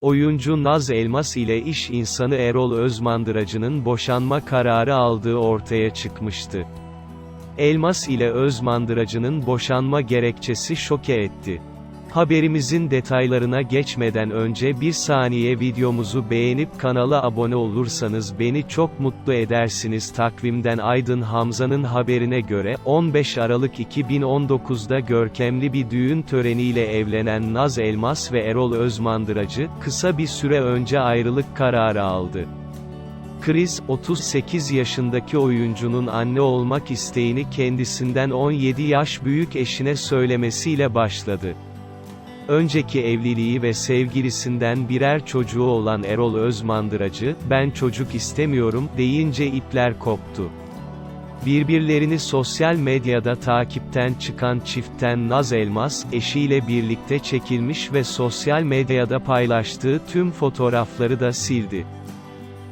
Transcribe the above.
Oyuncu Naz Elmas ile iş insanı Erol Özmandıracı'nın boşanma kararı aldığı ortaya çıkmıştı. Elmas ile Özmandıracı'nın boşanma gerekçesi şoke etti. Haberimizin detaylarına geçmeden önce bir saniye videomuzu beğenip kanala abone olursanız beni çok mutlu edersiniz. Takvimden Aydın Hamza'nın haberine göre, 15 Aralık 2019'da görkemli bir düğün töreniyle evlenen Naz Elmas ve Erol Özmandıracı, kısa bir süre önce ayrılık kararı aldı. Kriz, 38 yaşındaki oyuncunun anne olmak isteğini kendisinden 17 yaş büyük eşine söylemesiyle başladı. Önceki evliliği ve sevgilisinden birer çocuğu olan Erol Özmandıracı, ben çocuk istemiyorum, deyince ipler koptu. Birbirlerini sosyal medyada takipten çıkan çiftten Naz Elmas, eşiyle birlikte çekilmiş ve sosyal medyada paylaştığı tüm fotoğrafları da sildi.